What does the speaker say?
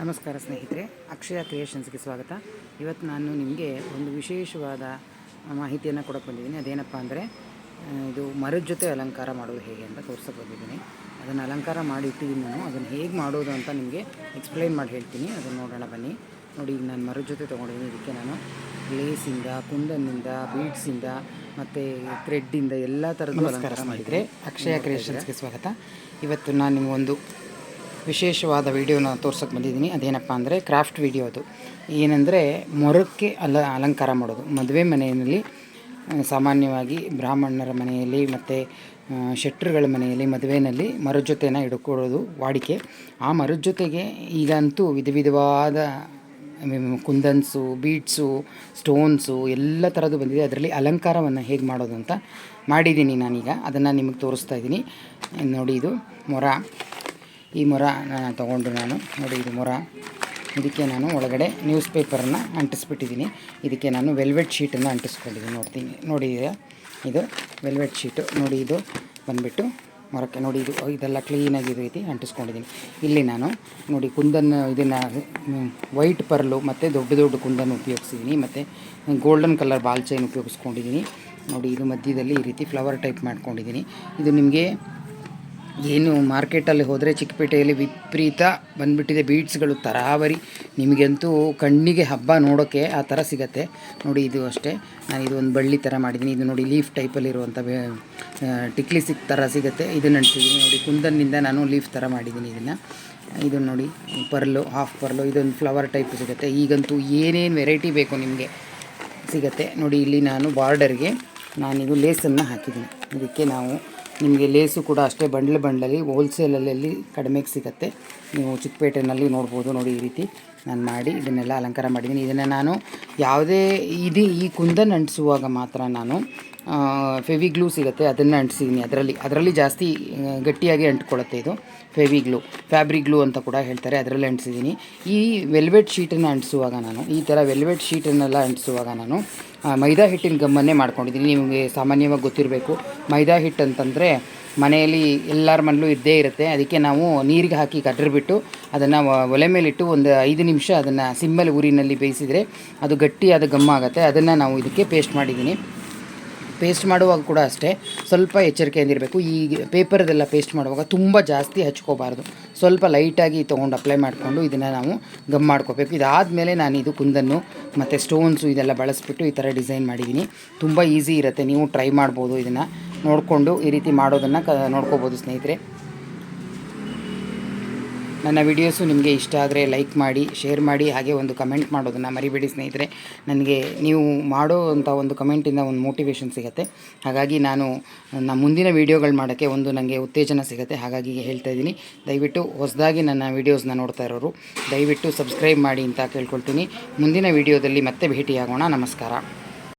ನಮಸ್ಕಾರ ಸ್ನೇಹಿತರೆ ಅಕ್ಷಯ ಕ್ರಿಯೇಷನ್ಸ್ಗೆ ಸ್ವಾಗತ. ಇವತ್ತು ನಾನು ನಿಮಗೆ ಒಂದು ವಿಶೇಷವಾದ ಮಾಹಿತಿಯನ್ನು ಕೊಡಕ್ಕೆ ಬಂದಿದ್ದೀನಿ. ಅದೇನಪ್ಪ ಅಂದರೆ ಇದು ಮರದ ಜೊತೆ ಅಲಂಕಾರ ಮಾಡೋದು ಹೇಗೆ ಅಂತ ತೋರ್ಸಕ್ಕೆ ಬಂದಿದ್ದೀನಿ. ಅದನ್ನು ಅಲಂಕಾರ ಮಾಡಿ ಇಟ್ಟಿದ್ದೀನಿ ನಾನು. ಅದನ್ನು ಹೇಗೆ ಮಾಡೋದು ಅಂತ ನಿಮಗೆ ಎಕ್ಸ್ಪ್ಲೈನ್ ಮಾಡಿ ಹೇಳ್ತೀನಿ. ಅದನ್ನು ನೋಡೋಣ ಬನ್ನಿ. ನೋಡಿ ಈಗ ನಾನು ಮರದ ಜೊತೆ ತೊಗೊಂಡಿದ್ದೀನಿ. ಇದಕ್ಕೆ ನಾನು ಲೇಸಿಂದ ಕುಂದನ್ನಿಂದ ಬೀಡ್ಸಿಂದ ಮತ್ತು ಥ್ರೆಡ್ಡಿಂದ ಎಲ್ಲ ಥರದ ಅಲಂಕಾರ ಮಾಡಿದರೆ ಅಕ್ಷಯ ಕ್ರಿಯೇಷನ್ಸ್ಗೆ ಸ್ವಾಗತ. ಇವತ್ತು ನಾನು ನಿಮಗೊಂದು ವಿಶೇಷವಾದ ವಿಡಿಯೋನ ತೋರ್ಸೋಕೆ ಬಂದಿದ್ದೀನಿ. ಅದೇನಪ್ಪ ಅಂದರೆ ಕ್ರಾಫ್ಟ್ ವಿಡಿಯೋ ಅದು. ಏನಂದರೆ ಮೊರಕ್ಕೆ ಅಲ, ಅಲಂಕಾರ ಮಾಡೋದು. ಮದುವೆ ಮನೆಯಲ್ಲಿ ಸಾಮಾನ್ಯವಾಗಿ ಬ್ರಾಹ್ಮಣರ ಮನೆಯಲ್ಲಿ ಮತ್ತು ಶೆಟ್ರುಗಳ ಮನೆಯಲ್ಲಿ ಮದುವೆಯಲ್ಲಿ ಮರದ ಜೊತೆನ ಹಿಡ್ಕೊಳ್ಳೋದು ವಾಡಿಕೆ. ಆ ಮರದ ಜೊತೆಗೆ ಈಗಂತೂ ವಿಧ ವಿಧವಾದ ಕುಂದನ್ಸು ಬೀಡ್ಸು ಸ್ಟೋನ್ಸು ಎಲ್ಲ ಥರದ್ದು ಬಂದಿದೆ. ಅದರಲ್ಲಿ ಅಲಂಕಾರವನ್ನು ಹೇಗೆ ಮಾಡೋದು ಅಂತ ಮಾಡಿದ್ದೀನಿ ನಾನೀಗ. ಅದನ್ನು ನಿಮಗೆ ತೋರಿಸ್ತಾ ಇದ್ದೀನಿ ನೋಡಿ ಇದು ಮೊರ. ಈ ಮೊರ ನಾನು ತೊಗೊಂಡು ನಾನು, ನೋಡಿ ಇದು ಮೊರ. ಇದಕ್ಕೆ ನಾನು ಒಳಗಡೆ ನ್ಯೂಸ್ ಪೇಪರನ್ನು ಅಂಟಿಸ್ಬಿಟ್ಟಿದ್ದೀನಿ. ಇದಕ್ಕೆ ನಾನು ವೆಲ್ವೆಟ್ ಶೀಟನ್ನು ಅಂಟಿಸ್ಕೊಂಡಿದ್ದೀನಿ, ನೋಡ್ತೀನಿ. ನೋಡಿ ಇದು ವೆಲ್ವೆಟ್ ಶೀಟು ನೋಡಿ ಇದು ಬಂದುಬಿಟ್ಟು ಮೊರಕ್ಕೆ, ನೋಡಿ ಇದು, ಇದೆಲ್ಲ ಕ್ಲೀನಾಗಿ ಇದು ರೀತಿ ಅಂಟಿಸ್ಕೊಂಡಿದ್ದೀನಿ. ಇಲ್ಲಿ ನಾನು, ನೋಡಿ ಕುಂದನ್ನು ಇದನ್ನು ವೈಟ್ ಪರ್ಲು ಮತ್ತು ದೊಡ್ಡ ದೊಡ್ಡ ಕುಂದನ್ನು ಉಪಯೋಗಿಸಿದ್ದೀನಿ ಮತ್ತು ಗೋಲ್ಡನ್ ಕಲರ್ ಬಾಲ್ ಚೈನ್ ಉಪಯೋಗಿಸ್ಕೊಂಡಿದ್ದೀನಿ ನೋಡಿ ಇದು ಮಧ್ಯದಲ್ಲಿ ಈ ರೀತಿ ಫ್ಲವರ್ ಟೈಪ್ ಮಾಡ್ಕೊಂಡಿದ್ದೀನಿ ಇದು ನಿಮಗೆ ಏನು ಮಾರ್ಕೆಟಲ್ಲಿ ಹೋದರೆ ಚಿಕ್ಕಪೇಟೆಯಲ್ಲಿ ವಿಪರೀತ ಬಂದುಬಿಟ್ಟಿದೆ ಬೀಡ್ಸ್ಗಳು ತರಾವರಿ. ನಿಮಗಂತೂ ಕಣ್ಣಿಗೆ ಹಬ್ಬ ನೋಡೋಕ್ಕೆ ಆ ಥರ ಸಿಗತ್ತೆ. ನೋಡಿ ಇದು ಅಷ್ಟೇ. ನಾನು ಇದು ಒಂದು ಬಳ್ಳಿ ಥರ ಮಾಡಿದ್ದೀನಿ. ಇದು ನೋಡಿ ಲೀಫ್ ಟೈಪಲ್ಲಿರುವಂಥ ಟಿಕ್ಲಿ ಸಿಕ್ ಥರ ಸಿಗುತ್ತೆ. ಇದು ಅಂಟಿಸಿದ್ದೀನಿ ನೋಡಿ ಕುಂದನ್ನಿಂದ ನಾನು ಲೀಫ್ ಥರ ಮಾಡಿದ್ದೀನಿ ಇದನ್ನು. ಇದು ನೋಡಿ ಪರ್ಲು, ಹಾಫ್ ಪರ್ಲು, ಇದೊಂದು ಫ್ಲವರ್ ಟೈಪ್ ಸಿಗುತ್ತೆ. ಈಗಂತೂ ಏನೇನು ವೆರೈಟಿ ಬೇಕು ನಿಮಗೆ ಸಿಗತ್ತೆ. ನೋಡಿ ಇಲ್ಲಿ ನಾನು ಬಾರ್ಡರ್ಗೆ ನಾನೀಗ ಲೇಸನ್ನು ಹಾಕಿದ್ದೀನಿ. ಇದಕ್ಕೆ ನಾವು ನಿಮಗೆ ಲೇಸು ಕೂಡ ಅಷ್ಟೇ ಬಂಡ್ಲು ಬಂಡಲಿ ಹೋಲ್ಸೇಲಲ್ಲಿ ಕಡಿಮೆಗೆ ಸಿಗುತ್ತೆ. ನೀವು ಚಿಕ್ಕಪೇಟೆಯಲ್ಲಿ ನೋಡ್ಬೋದು ನೋಡಿ ಈ ರೀತಿ. ನಾನು ಮಾಡಿ ಇದನ್ನೆಲ್ಲ ಅಲಂಕಾರ ಮಾಡಿದ್ದೀನಿ. ಇದನ್ನು ನಾನು ಯಾವುದೇ ಇದು ಈ ಕುಂದನ್ ಅಂಟಿಸುವಾಗ ಮಾತ್ರ ನಾನು ಫೆವಿಗ್ಲೂ ಸಿಗುತ್ತೆ, ಅದನ್ನು ಅಂಟಿಸಿದ್ದೀನಿ ಅದರಲ್ಲಿ ಅದರಲ್ಲಿ ಜಾಸ್ತಿ ಗಟ್ಟಿಯಾಗಿ ಅಂಟ್ಕೊಳ್ಳುತ್ತೆ ಇದು ಫೆವಿಗ್ಲೂ ಫ್ಯಾಬ್ರಿಕ್ ಗ್ಲೂ ಅಂತ ಕೂಡ ಹೇಳ್ತಾರೆ, ಅದರಲ್ಲಿ ಅಂಟಿಸಿದ್ದೀನಿ ಈ ವೆಲ್ವೆಟ್ ಶೀಟನ್ನು ಅಂಟಿಸುವಾಗ ನಾನು, ಈ ಥರ ವೆಲ್ವೆಟ್ ಶೀಟನ್ನೆಲ್ಲ ಅಂಟಿಸುವಾಗ ನಾನು ಮೈದಾ ಹಿಟ್ಟಿನ ಗಮ್ಮನ್ನೇ ಮಾಡ್ಕೊಂಡಿದ್ದೀನಿ ನಿಮಗೆ ಸಾಮಾನ್ಯವಾಗಿ ಗೊತ್ತಿರಬೇಕು. ಮೈದಾ ಹಿಟ್ಟು ಅಂತಂದರೆ ಮನೆಯಲ್ಲಿ ಎಲ್ಲರ ಮನೇಲೂ ಇದ್ದೇ ಇರುತ್ತೆ. ಅದಕ್ಕೆ ನಾವು ನೀರಿಗೆ ಹಾಕಿ ಕಡ್ರಿಬಿಟ್ಟು ಅದನ್ನು ಒಲೆ ಮೇಲಿಟ್ಟು ಒಂದು ಐದು ನಿಮಿಷ ಅದನ್ನು ಸಿಮ್ಮಲ್ಲಿ ಊರಿನಲ್ಲಿ ಬೇಯಿಸಿದರೆ ಅದು ಗಟ್ಟಿಯಾದ ಗಮ್ಮ ಆಗುತ್ತೆ. ಅದನ್ನು ನಾವು ಇದಕ್ಕೆ ಪೇಸ್ಟ್ ಮಾಡಿದ್ದೀನಿ ಪೇಸ್ಟ್ ಮಾಡುವಾಗ ಕೂಡ ಅಷ್ಟೇ ಸ್ವಲ್ಪ ಎಚ್ಚರಿಕೆಯಿಂದಿರಬೇಕು. ಈ ಪೇಪರ್ದೆಲ್ಲ ಪೇಸ್ಟ್ ಮಾಡುವಾಗ ತುಂಬ ಜಾಸ್ತಿ ಹಚ್ಕೋಬಾರ್ದು. ಸ್ವಲ್ಪ ಲೈಟಾಗಿ ತೊಗೊಂಡು ಅಪ್ಲೈ ಮಾಡಿಕೊಂಡು ಇದನ್ನು ನಾವು ಗಮ್ ಮಾಡ್ಕೋಬೇಕು. ಇದಾದಮೇಲೆ ನಾನು ಇದು ಕುಂದನ್ನು, ಮತ್ತು ಸ್ಟೋನ್ಸು ಇದೆಲ್ಲ ಬಳಸ್ಬಿಟ್ಟು ಈ ಥರ ಡಿಸೈನ್ ಮಾಡಿದ್ದೀನಿ ತುಂಬ ಈಸಿ ಇರುತ್ತೆ. ನೀವು ಟ್ರೈ ಮಾಡ್ಬೋದು ಇದನ್ನು. ನೋಡಿಕೊಂಡು ಈ ರೀತಿ ಮಾಡೋದನ್ನು ಕ ನೋಡ್ಕೋಬೋದು ಸ್ನೇಹಿತರೆ. ನನ್ನ ವಿಡಿಯೋಸು ನಿಮಗೆ ಇಷ್ಟ ಆದರೆ ಲೈಕ್ ಮಾಡಿ, ಶೇರ್ ಮಾಡಿ, ಹಾಗೆ ಒಂದು ಕಮೆಂಟ್ ಮಾಡೋದನ್ನು ಮರಿಬೇಡಿ ಸ್ನೇಹಿತರೆ. ನನಗೆ ನೀವು ಮಾಡೋ ಅಂಥ ಒಂದು ಕಮೆಂಟಿಂದ ಒಂದು ಮೋಟಿವೇಶನ್ ಸಿಗುತ್ತೆ. ಹಾಗಾಗಿ ನಾನು ನಮ್ಮ ಮುಂದಿನ ವೀಡಿಯೋಗಳು ಮಾಡೋಕ್ಕೆ ಒಂದು ನನಗೆ ಉತ್ತೇಜನ ಸಿಗುತ್ತೆ. ಹಾಗಾಗಿ ಹೇಳ್ತಾ ಇದ್ದೀನಿ. ದಯವಿಟ್ಟು ಹೊಸದಾಗಿ ನನ್ನ ವೀಡಿಯೋಸ್ನ ನೋಡ್ತಾ ಇರೋರು, ದಯವಿಟ್ಟು ಸಬ್ಸ್ಕ್ರೈಬ್ ಮಾಡಿ ಅಂತ ಕೇಳ್ಕೊಳ್ತೀನಿ. ಮುಂದಿನ ವೀಡಿಯೋದಲ್ಲಿ ಮತ್ತೆ ಭೇಟಿಯಾಗೋಣ. ನಮಸ್ಕಾರ.